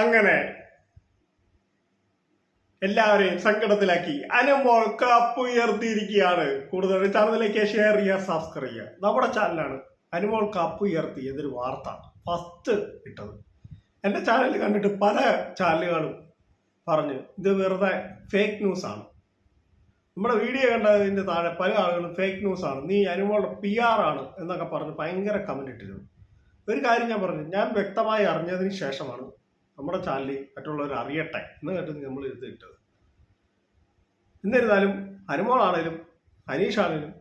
അങ്ങനെ എല്ലാവരെയും സങ്കടത്തിലാക്കി. അനുമോൾ കപ്പ് ഉയർത്തിയിരിക്കുകയാണ്. കൂടുതൽ ചാനലിലേക്ക് ഷെയർ ചെയ്യുക സബ്സ്ക്രൈബ് ചെയ്യുക. നമ്മുടെ ചാനലാണ് അനുമോൾ കപ്പ് ഉയർത്തി എന്നൊരു വാർത്ത ഫസ്റ്റ് ഇട്ടത്. എന്റെ ചാനൽ കണ്ടിട്ട് പല ചാനലുകളും പറഞ്ഞു ഇത് വെറുതെ ഫേക്ക് ന്യൂസ് ആണ്. നമ്മുടെ വീഡിയോ കണ്ടതിന്റെ താഴെ പല ആളുകളും ഫേക്ക് ന്യൂസ് ആണ്. നീ അനുമോളുടെ പി ആർ ആണ് എന്നൊക്കെ പറഞ്ഞ് ഭയങ്കര കമന്റ് ഇട്ടിരുന്നു. ഒരു കാര്യം ഞാൻ പറഞ്ഞു ഞാൻ വ്യക്തമായി അറിഞ്ഞതിന് ശേഷമാണ് നമ്മുടെ ചാനലിൽ മറ്റുള്ളവർ അറിയട്ടെ എന്ന് കേട്ടു നമ്മൾ എഴുതിയിട്ടത് എന്നിരുന്നാലും അനുമോളാണേലും അനീഷാണേലും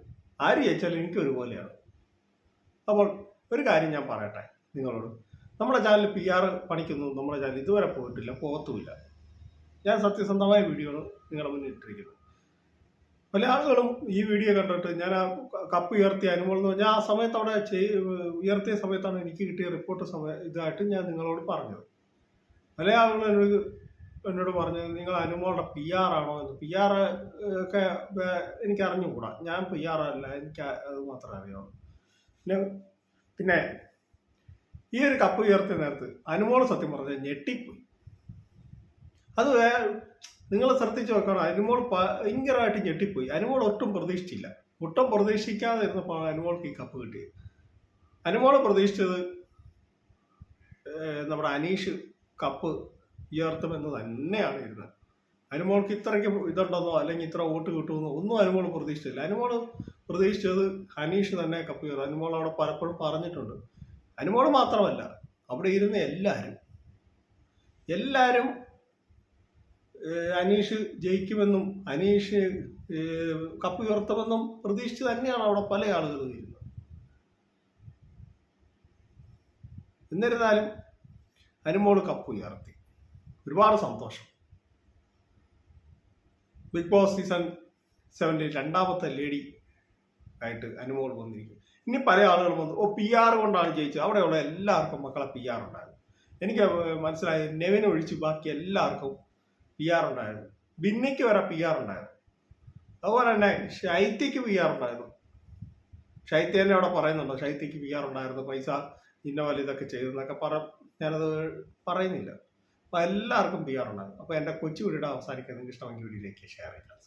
ആര് ജയിച്ചാലും എനിക്ക് ഒരുപോലെയാണ്. അപ്പോൾ ഒരു കാര്യം ഞാൻ പറയട്ടെ നിങ്ങളോട്. നമ്മുടെ ചാനൽ പി ആർ പണിക്കുന്നു നമ്മുടെ ചാനൽ ഇതുവരെ പോയിട്ടില്ല പോകത്തുമില്ല. ഞാൻ സത്യസന്ധമായ വീഡിയോകൾ നിങ്ങളുടെ മുന്നിൽ ഇട്ടിരിക്കുന്നത് പല ആളുകളും ഈ വീഡിയോ കണ്ടിട്ട് ഞാൻ ആ കപ്പ് ഉയർത്തിയ അനുമോൾ എന്ന് പറഞ്ഞാൽ ആ സമയത്ത് അവിടെ ഉയർത്തിയ സമയത്താണ് എനിക്ക് കിട്ടിയ റിപ്പോർട്ട് സമയ ഇതായിട്ട് ഞാൻ നിങ്ങളോട് പറഞ്ഞത്. പല ആളുകളും എന്നോട് എന്നോട് പറഞ്ഞു നിങ്ങൾ അനുമോളുടെ പി ആർ ആണോ എന്ന്? പി ആർ ഒക്കെ എനിക്ക് അറിഞ്ഞുകൂടാ. ഞാൻ പി ആർ അല്ല എനിക്ക് അത് മാത്രമേ അറിയാവൂ പിന്നെ പിന്നെ ഈ ഒരു കപ്പ് ഉയർത്തിയ നേരത്ത് അനുമോൾ സത്യം പറഞ്ഞാൽ ഞെട്ടിപ്പോയി. അത് നിങ്ങൾ ശ്രദ്ധിച്ചു നോക്കണം അനുമോൾ ഭയങ്കരമായിട്ട് ഞെട്ടിപ്പോയി. അനുമോൾ ഒട്ടും പ്രതീക്ഷിച്ചില്ല. ഒട്ടും പ്രതീക്ഷിക്കാതെ ഇരുന്നപ്പോൾ അനുമോൾക്ക് ഈ കപ്പ് കിട്ടിയത്. അനുമോൾ പ്രതീക്ഷിച്ചത് നമ്മുടെ അനീഷ് കപ്പ് ഉയർത്തുമെന്ന് തന്നെയാണ് ഇരുന്നത് അനുമോൾക്ക് ഇത്രയ്ക്ക് ഇതുണ്ടെന്നോ അല്ലെങ്കിൽ ഇത്ര വോട്ട് കിട്ടുമെന്നോ ഒന്നും അനുമോൾ പ്രതീക്ഷിച്ചില്ല. അനുമോൾ പ്രതീക്ഷിച്ചത് ഹനീഷ് തന്നെ കപ്പ് ഉയർത്തും അനുമോൾ അവിടെ പലപ്പോഴും പറഞ്ഞിട്ടുണ്ട്. അനുമോൾ മാത്രമല്ല അവിടെ ഇരുന്ന എല്ലാവരും എല്ലാവരും അനീഷ് ജയിക്കുമെന്നും അനീഷ് കപ്പ് ഉയർത്തുമെന്നും പ്രതീക്ഷിച്ച് തന്നെയാണ് അവിടെ പല ആളുകളും ഇരുന്നത്. എന്നിരുന്നാലും അനുമോൾ കപ്പ് ഉയർത്തി. ഒരുപാട് സന്തോഷം. ബിഗ് ബോസ് സീസൺ സെവന്റെ രണ്ടാമത്തെ ലേഡി ആയിട്ട് അനുമോൾ വന്നിരിക്കും ഇനി പല ആളുകൾ വന്നു. ഓ പി ആർ കൊണ്ടാണ് ജയിച്ചത്. അവിടെയുള്ള എല്ലാവർക്കും മക്കളെ പി ആർ ഉണ്ടായിരുന്നു. എനിക്ക് മനസ്സിലായി. നെവിനെ ഒഴിച്ച് ബാക്കി എല്ലാവർക്കും പി ആർ ഉണ്ടായിരുന്നു. ബിന്നിക്ക് വരെ പി ആർ ഉണ്ടായിരുന്നു. അതുപോലെ തന്നെ ഷൈത്യക്ക് പി ആർ ഉണ്ടായിരുന്നു. ഷൈത്യ തന്നെ അവിടെ പറയുന്നുണ്ട്. ഷൈത്യക്ക് പി ആർ ഉണ്ടായിരുന്നു. പൈസ ഇന്ന പോലെ ഇതൊക്കെ ചെയ്തെന്നൊക്കെ പറ ഞാനത് പറയുന്നില്ല. അപ്പോൾ എല്ലാവർക്കും പി ഉണ്ടായിരുന്നു അപ്പോൾ എന്റെ കൊച്ചു വീഡിയോ അവസാനിക്കാൻ നിങ്ങൾക്ക് ഇഷ്ടമെങ്കിൽ വീഡിയോയിലേക്ക് ഷെയർ ചെയ്യാം.